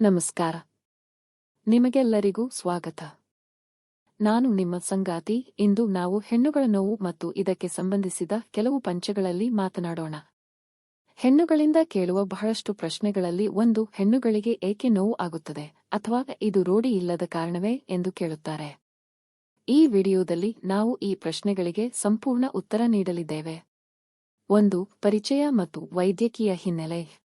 ನಮಸ್ಕಾರ. ನಿಮಗೆಲ್ಲರಿಗೂ ಸ್ವಾಗತ. ನಾನು ನಿಮ್ಮ ಸಂಗಾತಿ, ಇಂದು ನಾವು ಹೆಣ್ಣುಗಳ ನೋವು ಮತ್ತು ಇದಕ್ಕೆ ಸಂಬಂಧಿಸಿದ ಕೆಲವು ಪಂಚಗಳಲ್ಲಿ ಮಾತನಾಡೋಣ. ಹೆಣ್ಣುಗಳಿಂದ ಕೇಳುವ ಬಹಳಷ್ಟು ಪ್ರಶ್ನೆಗಳಲ್ಲಿ ಒಂದು ಹೆಣ್ಣುಗಳಿಗೆ ಏಕೆ ನೋವು ಆಗುತ್ತದೆ ಅಥವಾ ಇದು ರೋಡಿ ಇಲ್ಲದ ಕಾರಣವೇ ಎಂದು ಕೇಳುತ್ತಾರೆ. ಈ ವಿಡಿಯೋದಲ್ಲಿ ನಾವು ಈ ಪ್ರಶ್ನೆಗಳಿಗೆ ಸಂಪೂರ್ಣ ಉತ್ತರ ನೀಡಲಿದ್ದೇವೆ. ಒಂದು, ಪರಿಚಯ ಮತ್ತು ವೈದ್ಯಕೀಯ ಹಿನ್ನೆಲೆ.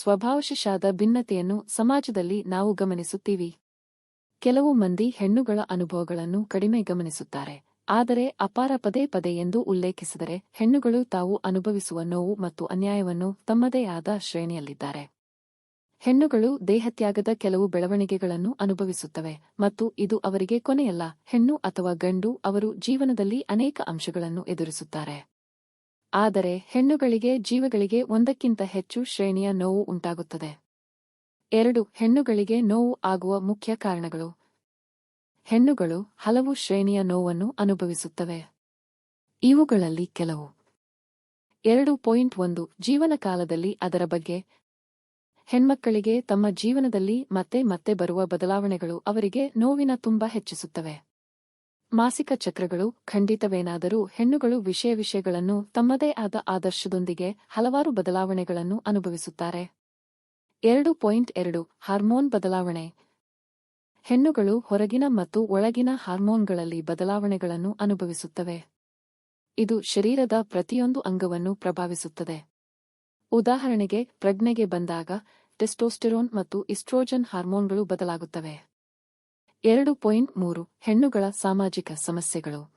ಸ್ವಭಾವಶಾದ ಭಿನ್ನತೆಯನ್ನು ಸಮಾಜದಲ್ಲಿ ನಾವು ಗಮನಿಸುತ್ತೀವಿ. ಕೆಲವು ಮಂದಿ ಹೆಣ್ಣುಗಳ ಅನುಭವಗಳನ್ನು ಕಡಿಮೆ ಗಮನಿಸುತ್ತಾರೆ. ಆದರೆ ಅಪಾರ ಪದೇ ಪದೇ ಎಂದು ಉಲ್ಲೇಖಿಸಿದರೆ ಹೆಣ್ಣುಗಳು ತಾವು ಅನುಭವಿಸುವ ನೋವು ಮತ್ತು ಅನ್ಯಾಯವನ್ನು ತಮ್ಮದೇ ಆದ ಶ್ರೇಣಿಯಲ್ಲಿದ್ದಾರೆ. ಹೆಣ್ಣುಗಳು ದೇಹತ್ಯಾಗದ ಕೆಲವು ಬೆಳವಣಿಗೆಗಳನ್ನು ಅನುಭವಿಸುತ್ತವೆ ಮತ್ತು ಇದು ಅವರಿಗೆ ಕೊನೆಯಲ್ಲ, ಹೆಣ್ಣು ಅಥವಾ ಗಂಡು ಅವರು ಜೀವನದಲ್ಲಿ ಅನೇಕ ಅಂಶಗಳನ್ನು ಎದುರಿಸುತ್ತಾರೆ. ಆದರೆ ಹೆಣ್ಣುಗಳಿಗೆ ಜೀವಗಳಿಗೆ ಒಂದಕ್ಕಿಂತ ಹೆಚ್ಚು ಶ್ರೇಣಿಯ ನೋವು ಉಂಟಾಗುತ್ತದೆ. ಎರಡು, ಹೆಣ್ಣುಗಳಿಗೆ ನೋವು ಆಗುವ ಮುಖ್ಯ ಕಾರಣಗಳು. ಹೆಣ್ಣುಗಳು ಹಲವು ಶ್ರೇಣಿಯ ನೋವನ್ನು ಅನುಭವಿಸುತ್ತವೆ. ಇವುಗಳಲ್ಲಿ ಕೆಲವು. ಎರಡು ಪಾಯಿಂಟ್ ಒಂದು, ಜೀವನ ಕಾಲದಲ್ಲಿ ಅದರ ಬಗ್ಗೆ. ಹೆಣ್ಮಕ್ಕಳಿಗೆ ತಮ್ಮ ಜೀವನದಲ್ಲಿ ಮತ್ತೆ ಮತ್ತೆ ಬರುವ ಬದಲಾವಣೆಗಳು ಅವರಿಗೆ ನೋವಿನ ತುಂಬ ಹೆಚ್ಚಿಸುತ್ತವೆ. ಮಾಸಿಕ ಚಕ್ರಗಳು, ಖಂಡಿತವೇನಾದರೂ ಹೆಣ್ಣುಗಳು ವಿಷಯ ವಿಷಯಗಳನ್ನು ತಮ್ಮದೇ ಆದ ಆದರ್ಶದೊಂದಿಗೆ ಹಲವಾರು ಬದಲಾವಣೆಗಳನ್ನು ಅನುಭವಿಸುತ್ತಾರೆ. ಎರಡು ಪಾಯಿಂಟ್ ಎರಡು, ಹಾರ್ಮೋನ್ ಬದಲಾವಣೆ. ಹೆಣ್ಣುಗಳು ಹೊರಗಿನ ಮತ್ತು ಒಳಗಿನ ಹಾರ್ಮೋನ್ಗಳಲ್ಲಿ ಬದಲಾವಣೆಗಳನ್ನು ಅನುಭವಿಸುತ್ತವೆ. ಇದು ಶರೀರದ ಪ್ರತಿಯೊಂದು ಅಂಗವನ್ನು ಪ್ರಭಾವಿಸುತ್ತದೆ. ಉದಾಹರಣೆಗೆ, ಪ್ರಜ್ಞೆಗೆ ಬಂದಾಗ, ಟೆಸ್ಟೋಸ್ಟೆರೋನ್ ಮತ್ತು ಇಸ್ಟ್ರೋಜನ್ ಹಾರ್ಮೋನ್ಗಳು ಬದಲಾಗುತ್ತವೆ. ಎರಡು ಪಾಯಿಂಟ್ ಮೂರು ಹೆಣ್ಣುಗಳ ಸಾಮಾಜಿಕ ಸಮಸ್ಯೆಗಳು.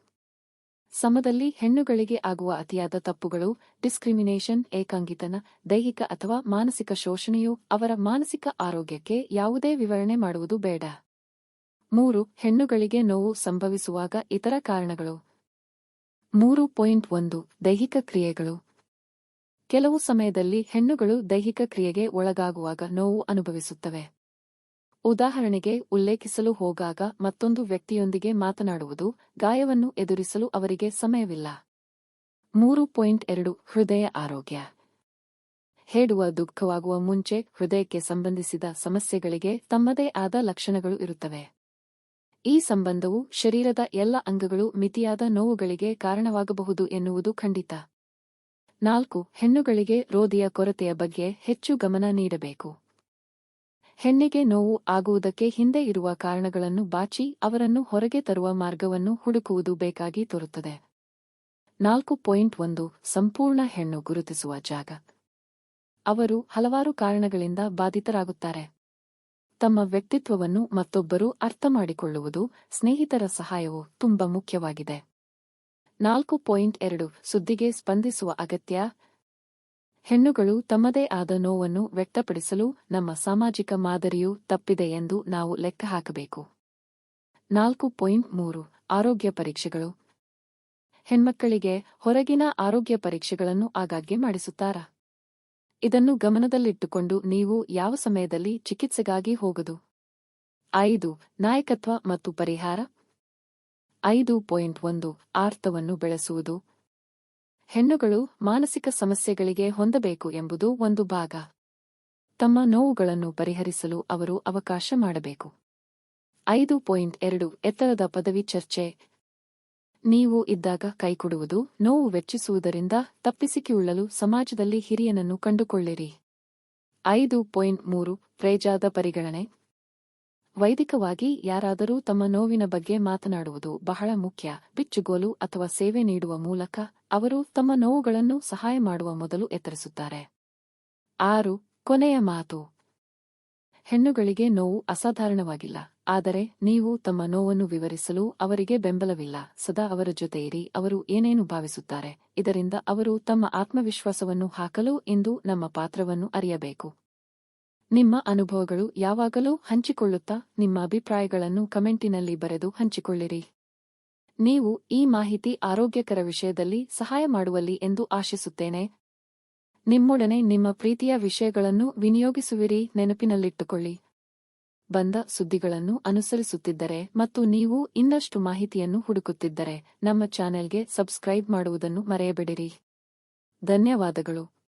ಸಮದಲ್ಲಿ ಹೆಣ್ಣುಗಳಿಗೆ ಆಗುವ ಅತಿಯಾದ ತಪ್ಪುಗಳು, ಡಿಸ್ಕ್ರಿಮಿನೇಷನ್, ಏಕಾಂಗಿತನ, ದೈಹಿಕ ಅಥವಾ ಮಾನಸಿಕ ಶೋಷಣೆಯು ಅವರ ಮಾನಸಿಕ ಆರೋಗ್ಯಕ್ಕೆ ಯಾವುದೇ ವಿವರಣೆ ಮಾಡುವುದು ಬೇಡ. ಮೂರು, ಹೆಣ್ಣುಗಳಿಗೆ ನೋವು ಸಂಭವಿಸುವಾಗ ಇತರ ಕಾರಣಗಳು. ಮೂರು ಪಾಯಿಂಟ್ ಒಂದು, ದೈಹಿಕ ಕ್ರಿಯೆಗಳು. ಕೆಲವು ಸಮಯದಲ್ಲಿ ಹೆಣ್ಣುಗಳು ದೈಹಿಕ ಕ್ರಿಯೆಗೆ ಒಳಗಾಗುವಾಗ ನೋವು ಅನುಭವಿಸುತ್ತವೆ. ಉದಾಹರಣೆಗೆ, ಉಲ್ಲೇಖಿಸಲು ಹೋಗಾಗ ಮತ್ತೊಂದು ವ್ಯಕ್ತಿಯೊಂದಿಗೆ ಮಾತನಾಡುವುದು ಗಾಯವನ್ನು ಎದುರಿಸಲು ಅವರಿಗೆ ಸಮಯವಿಲ್ಲ. ಮೂರು ಪಾಯಿಂಟ್ ಎರಡು, ಹೃದಯ ಆರೋಗ್ಯ. ಹೇಳುವ ದುಃಖವಾಗುವ ಮುಂಚೆ ಹೃದಯಕ್ಕೆ ಸಂಬಂಧಿಸಿದ ಸಮಸ್ಯೆಗಳಿಗೆ ತಮ್ಮದೇ ಆದ ಲಕ್ಷಣಗಳು ಇರುತ್ತವೆ. ಈ ಸಂಬಂಧವು ಶರೀರದ ಎಲ್ಲ ಅಂಗಗಳು ಮಿತಿಯಾದ ನೋವುಗಳಿಗೆ ಕಾರಣವಾಗಬಹುದು ಎನ್ನುವುದು ಖಂಡಿತ. ನಾಲ್ಕು, ಹೆಣ್ಣುಗಳಿಗೆ ರೋದಿಯ ಕೊರತೆಯ ಬಗ್ಗೆ ಹೆಚ್ಚು ಗಮನ ನೀಡಬೇಕು. ಹೆಣ್ಣಿಗೆ ನೋವು ಆಗುವುದಕ್ಕೆ ಹಿಂದೆ ಇರುವ ಕಾರಣಗಳನ್ನು ಬಾಚಿ ಅವರನ್ನು ಹೊರಗೆ ತರುವ ಮಾರ್ಗವನ್ನು ಹುಡುಕುವುದು ಬೇಕಾಗಿ ತೋರುತ್ತದೆ. ನಾಲ್ಕು ಪಾಯಿಂಟ್ ಒಂದು, ಸಂಪೂರ್ಣ ಹೆಣ್ಣು ಗುರುತಿಸುವ ಜಾಗ. ಅವರು ಹಲವಾರು ಕಾರಣಗಳಿಂದ ಬಾಧಿತರಾಗುತ್ತಾರೆ. ತಮ್ಮ ವ್ಯಕ್ತಿತ್ವವನ್ನು ಮತ್ತೊಬ್ಬರು ಅರ್ಥಮಾಡಿಕೊಳ್ಳುವುದು ಸ್ನೇಹಿತರ ಸಹಾಯವು ತುಂಬ ಮುಖ್ಯವಾಗಿದೆ. ನಾಲ್ಕು ಪಾಯಿಂಟ್ ಎರಡು, ಸುದ್ದಿಗೆ ಸ್ಪಂದಿಸುವ ಅಗತ್ಯ ಹೆಣ್ಣುಗಳು ತಮ್ಮದೇ ಆದ ನೋವನ್ನು ವ್ಯಕ್ತಪಡಿಸಲು ನಮ್ಮ ಸಾಮಾಜಿಕ ಮಾದರಿಯು ತಪ್ಪಿದೆ ಎಂದು ನಾವು ಲೆಕ್ಕ ಹಾಕಬೇಕು. ನಾಲ್ಕು ಪಾಯಿಂಟ್ ಮೂರು, ಆರೋಗ್ಯ ಪರೀಕ್ಷೆಗಳು. ಹೆಣ್ಮಕ್ಕಳಿಗೆ ಹೊರಗಿನ ಆರೋಗ್ಯ ಪರೀಕ್ಷೆಗಳನ್ನು ಆಗಾಗ್ಗೆ ಮಾಡಿಸುತ್ತಾರಾ? ಇದನ್ನು ಗಮನದಲ್ಲಿಟ್ಟುಕೊಂಡು ನೀವು ಯಾವ ಸಮಯದಲ್ಲಿ ಚಿಕಿತ್ಸೆಗಾಗಿ ಹೋಗದು? ಐದು, ನಾಯಕತ್ವ ಮತ್ತು ಪರಿಹಾರ. ಐದು ಪಾಯಿಂಟ್ ಒಂದು, ಆರ್ಥವನ್ನು ಬೆಳೆಸುವುದು. ಹೆಣ್ಣುಗಳು ಮಾನಸಿಕ ಸಮಸ್ಯೆಗಳಿಗೆ ಹೊಂದಬೇಕು ಎಂಬುದು ಒಂದು ಭಾಗ. ತಮ್ಮ ನೋವುಗಳನ್ನು ಪರಿಹರಿಸಲು ಅವರು ಅವಕಾಶ ಮಾಡಬೇಕು. ಐದು ಪಾಯಿಂಟ್ ಎರಡು ಎತ್ತರದ ಪದವಿ ಚರ್ಚೆ. ನೀವು ಇದ್ದಾಗ ಕೈಕೊಡುವುದು, ನೋವು ವೆಚ್ಚಿಸುವುದರಿಂದ ತಪ್ಪಿಸಿಕೊಳ್ಳಲು ಸಮಾಜದಲ್ಲಿ ಹಿರಿಯನನ್ನು ಕಂಡುಕೊಳ್ಳಿರಿ. ಐದು ಪಾಯಿಂಟ್ ಮೂರು, ಪ್ರೇಜಾದ ಪರಿಗಣನೆ. ವೈದಿಕವಾಗಿ ಯಾರಾದರೂ ತಮ್ಮ ನೋವಿನ ಬಗ್ಗೆ ಮಾತನಾಡುವುದು ಬಹಳ ಮುಖ್ಯ. ಬಿಚ್ಚುಗೋಲು ಅಥವಾ ಸೇವೆ ನೀಡುವ ಮೂಲಕ ಅವರು ತಮ್ಮ ನೋವುಗಳನ್ನು ಸಹಾಯ ಮಾಡುವ ಮೊದಲು ಎತ್ತರಿಸುತ್ತಾರೆ. ಆರು, ಕೊನೆಯ ಮಾತು. ಹೆಣ್ಣುಗಳಿಗೆ ನೋವು ಅಸಾಧಾರಣವಾಗಿಲ್ಲ. ಆದರೆ ನೀವು ತಮ್ಮ ನೋವನ್ನು ವಿವರಿಸಲು ಅವರಿಗೆ ಬೆಂಬಲವಿಲ್ಲ. ಸದಾ ಅವರ ಜೊತೆ ಇರಿ, ಅವರು ಏನೇನು ಭಾವಿಸುತ್ತಾರೆ, ಇದರಿಂದ ಅವರು ತಮ್ಮ ಆತ್ಮವಿಶ್ವಾಸವನ್ನು ಹಾಕಲು ಇಂದು ನಮ್ಮ ಪಾತ್ರವನ್ನು ಅರಿಯಬೇಕು. ನಿಮ್ಮ ಅನುಭವಗಳು ಯಾವಾಗಲೂ ಹಂಚಿಕೊಳ್ಳುತ್ತಾ ನಿಮ್ಮ ಅಭಿಪ್ರಾಯಗಳನ್ನು ಕಮೆಂಟಿನಲ್ಲಿ ಬರೆದು ಹಂಚಿಕೊಳ್ಳಿರಿ. ನೀವು ಈ ಮಾಹಿತಿ ಆರೋಗ್ಯಕರ ವಿಷಯದಲ್ಲಿ ಸಹಾಯ ಮಾಡುವಲ್ಲಿ ಎಂದು ಆಶಿಸುತ್ತೇನೆ. ನಿಮ್ಮೊಡನೆ ನಿಮ್ಮ ಪ್ರೀತಿಯ ವಿಷಯಗಳನ್ನು ವಿನಿಯೋಗಿಸುವಿರಿ ನೆನಪಿನಲ್ಲಿಟ್ಟುಕೊಳ್ಳಿ. ಬಂದ ಸುದ್ದಿಗಳನ್ನು ಅನುಸರಿಸುತ್ತಿದ್ದರೆ ಮತ್ತು ನೀವು ಇನ್ನಷ್ಟು ಮಾಹಿತಿಯನ್ನು ಹುಡುಕುತ್ತಿದ್ದರೆ ನಮ್ಮ ಚಾನೆಲ್ಗೆ ಸಬ್ಸ್ಕ್ರೈಬ್ ಮಾಡುವುದನ್ನು ಮರೆಯಬೇಡಿರಿ. ಧನ್ಯವಾದಗಳು.